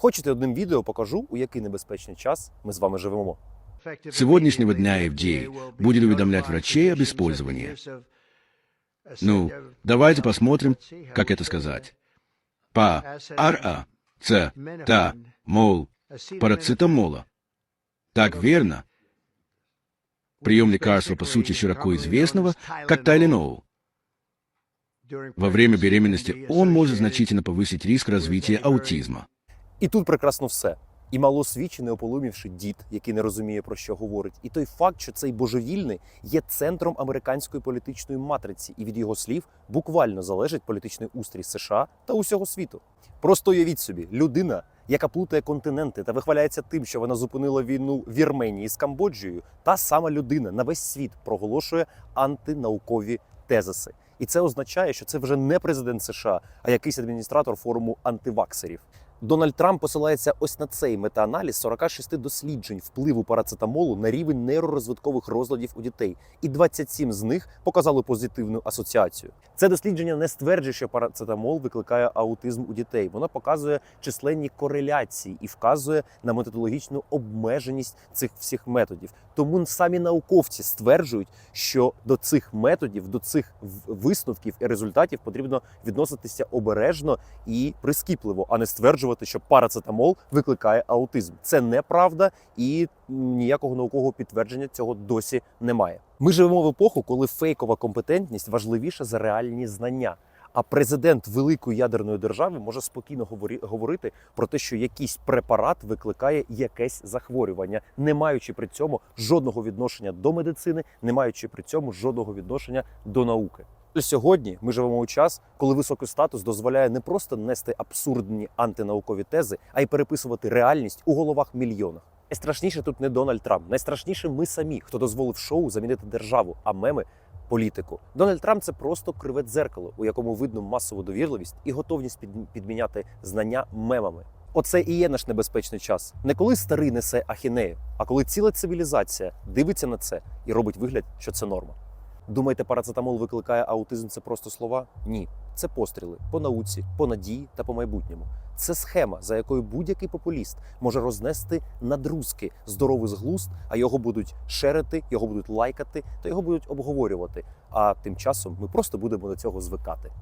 Хочете одним відео покажу, у який небезпечний час ми з вами живемо. Сегодняшнего дня FDA будет уведомлять врачей об использовании. Ну, давайте посмотрим, как это сказать. По РА, Ц, Та, мол, парацетамола. Так верно? Прием лекарства, по сути, широко известного, как Тайленол. Во время беременности он может значительно повысить риск развития аутизма. І тут прекрасно все. І малосвідчений, ополумівши дід, який не розуміє про що говорить, і той факт, що цей божевільний є центром американської політичної матриці, і від його слів буквально залежить політичний устрій США та усього світу. Просто уявіть собі, людина, яка плутає континенти та вихваляється тим, що вона зупинила війну в Вірменії з Камбоджею, та сама людина на весь світ проголошує антинаукові тезиси. І це означає, що це вже не президент США, а якийсь адміністратор форуму антиваксерів. Дональд Трамп посилається ось на цей метааналіз 46 досліджень впливу парацетамолу на рівень нейророзвиткових розладів у дітей, і 27 з них показали позитивну асоціацію. Це дослідження не стверджує, що парацетамол викликає аутизм у дітей. Воно показує численні кореляції і вказує на методологічну обмеженість цих всіх методів. Тому самі науковці стверджують, що до цих методів, до цих висновків і результатів потрібно відноситися обережно і прискіпливо, а не стверджувати, що парацетамол викликає аутизм. Це неправда, і ніякого наукового підтвердження цього досі немає. Ми живемо в епоху, коли фейкова компетентність важливіша за реальні знання. А президент великої ядерної держави може спокійно говорити про те, що якийсь препарат викликає якесь захворювання, не маючи при цьому жодного відношення до медицини, не маючи при цьому жодного відношення до науки. Сьогодні ми живемо у час, коли високий статус дозволяє не просто нести абсурдні антинаукові тези, а й переписувати реальність у головах мільйонах. Найстрашніше тут не Дональд Трамп, найстрашніше ми самі, хто дозволив шоу замінити державу, а меми політику. Дональд Трамп це просто криве дзеркало, у якому видно масову довірливість і готовність підміняти знання мемами. Оце і є наш небезпечний час. Не коли старий несе ахінею, а коли ціла цивілізація дивиться на це і робить вигляд, що це норма. Думаєте, парацетамол викликає аутизм? Це просто слова? Ні, це постріли по науці, по надії та по майбутньому. Це схема, за якою будь-який популіст може рознести надрузки здоровий зглузд, а його будуть шерити, його будуть лайкати та його будуть обговорювати. А тим часом ми просто будемо до цього звикати.